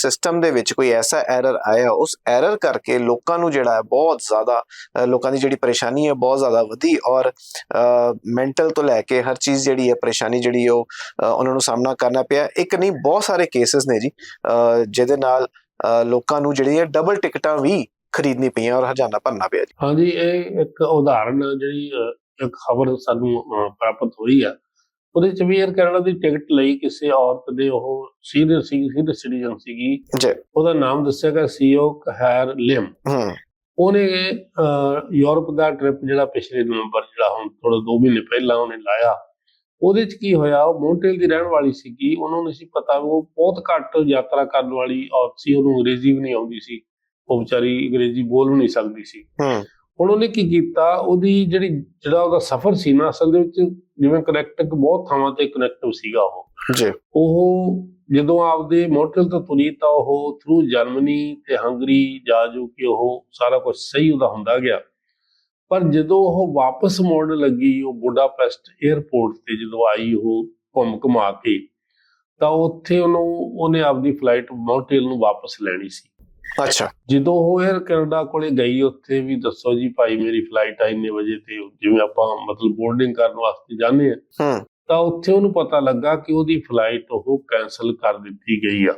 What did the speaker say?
System ਦੇ ਵਿੱਚ ਕੋਈ ਐਸਾ ਐਰਰ ਆਇਆ, ਉਸ ਐਰਰ ਕਰਕੇ ਲੋਕਾਂ ਨੂੰ ਜਿਹੜਾ ਹੈ ਬਹੁਤ ਜ਼ਿਆਦਾ ਲੋਕਾਂ ਦੀ ਜਿਹੜੀ ਪਰੇਸ਼ਾਨੀ ਹੈ ਬਹੁਤ ਜ਼ਿਆਦਾ ਵਧੀ ਔਰ ਮੈਂਟਲ ਤੋਂ ਲੈ ਕੇ ਹਰ ਚੀਜ਼ ਜਿਹੜੀ ਹੈ ਪਰੇਸ਼ਾਨੀ ਜਿਹੜੀ ਉਹ ਉਹਨਾਂ ਨੂੰ ਸਾਹਮਣਾ ਕਰਨਾ ਪਿਆ। ਇੱਕ ਨਹੀਂ, ਬਹੁਤ ਸਾਰੇ ਕੇਸਸ ਨੇ ਜੀ ਜਿਹਦੇ ਨਾਲ ਲੋਕਾਂ ਨੂੰ ਜਿਹੜੀ ਹੈ ਡਬਲ ਟਿਕਟਾਂ ਵੀ ਖਰੀਦਣੀ ਪਈਆਂ ਔਰ ਹਰਜਾਨਾ ਭਰਨਾ ਪਿਆ ਜੀ। ਹਾਂਜੀ, ਇਹ ਇੱਕ ਉਦਾਹਰਨ ਜਿਹੜੀ ਇੱਕ ਖਬਰ ਸਾਨੂੰ ਪ੍ਰਾਪਤ ਹੋਈ ਆ। ਉਹਦੇ ਚ ਵੀ 에ਅਰ ਕੈਨੇਡਾ ਦੀ ਟਿਕਟ ਲਈ ਕਿਸੇ ਔਰਤ ਦੇ ਉਹ ਸੀਨੀਅਰ ਸੀ ਸੀਨੀਅਰ ਸਿਟੀਜ਼ਨ ਸੀਗੀ। ਜੀ। ਉਹਦਾ ਨਾਮ ਦੱਸਿਆ ਗਿਆ ਸੀਓ ਕਹੈਰ ਲਿਮ। ਹੂੰ। ਉਹਨੇ ਯੂਰਪ ਦਾ ਟ੍ਰਿਪ ਜਿਹੜਾ ਪਿਛਲੇ ਨਵੰਬਰ ਜਿਹੜਾ ਹੁਣ ਥੋੜਾ 2 ਮਹੀਨੇ ਪਹਿਲਾਂ ਉਹਨੇ ਲਾਇਆ ਉਹਦੇ ਚ ਕੀ ਹੋਇਆ ਉਹ ਮੌਂਟੇਲ ਦੀ ਰਹਿਣ ਵਾਲੀ ਸੀਗੀ ਉਹਨੂੰ ਨਹੀਂ ਸੀ ਪਤਾ ਉਹ ਬਹੁਤ ਘੱਟ ਯਾਤਰਾ ਕਰਨ ਵਾਲੀ ਔਰਤ ਸੀ ਉਹਨੂੰ ਅੰਗਰੇਜ਼ੀ ਵੀ ਨਹੀਂ ਆਉਂਦੀ ਸੀ ਉਹ ਵਿਚਾਰੀ ਅੰਗਰੇਜ਼ੀ ਬੋਲ ਵੀ ਨਹੀਂ ਸਕਦੀ ਸੀ। ਹੂੰ। ਹੁਣ ਉਹਨੇ ਕੀ ਕੀਤਾ? ਉਹਦੀ ਜਿਹੜੀ ਜਿਹੜਾ ਉਹਦਾ ਸਫ਼ਰ ਸੀ ਨਾ ਅਸਲ ਦੇ ਵਿੱਚ ਜਿਵੇਂ ਕਨੈਕਟ ਬਹੁਤ ਥਾਵਾਂ ਤੇ ਕਨੈਕਟਿਵ ਸੀਗਾ ਉਹ। ਜੀ। ਉਹ ਜਦੋਂ ਆਪਦੇ ਮੋਟਲ ਤੋਂ ਤੁਰੀ ਤਾਂ ਉਹ ਥਰੂ ਜਰਮਨੀ ਤੇ ਹੰਗਰੀ ਜਾ ਜੋ ਕਿ ਉਹ ਸਾਰਾ ਕੁਝ ਸਹੀ ਉਹਦਾ ਹੁੰਦਾ ਗਿਆ। ਪਰ ਜਦੋਂ ਉਹ ਵਾਪਸ ਮੁੜਨ ਲੱਗੀ ਉਹ ਬੁਡਾਪੈਸਟ 에ਅਰਪੋਰਟ ਤੇ ਜਦੋਂ ਆਈ ਉਹ ਘੁੰਮ ਘੁਮਾ ਕੇ ਤਾਂ ਉੱਥੇ ਉਹਨੂੰ ਉਹਨੇ ਆਪਦੀ ਫਲਾਈਟ ਮੌਂਟੇਲ ਨੂੰ ਵਾਪਸ ਲੈਣੀ ਸੀ। ਅੱਛਾ। ਜਦੋਂ ਉਹ 에ਅਰ ਕੈਨੇਡਾ ਕੋਲੇ ਗਈ ਉੱਥੇ ਵੀ ਦੱਸੋ ਜੀ ਭਾਈ ਮੇਰੀ ਫਲਾਈਟ ਆ ਇੰਨੇ ਵਜੇ ਤੇ ਜਿਵੇਂ ਆਪਾਂ ਮਤਲਬ ਬੋਰਡਿੰਗ ਕਰਨ ਵਾਸਤੇ ਜਾਂਦੇ ਆ। ਹੂੰ। ਤਾਂ ਉੱਥੇ ਉਹਨੂੰ ਪਤਾ ਲੱਗਾ ਕਿ ਉਹਦੀ ਫਲਾਈਟ ਉਹ ਕੈਨਸਲ ਕਰ ਦਿੱਤੀ ਗਈ ਆ।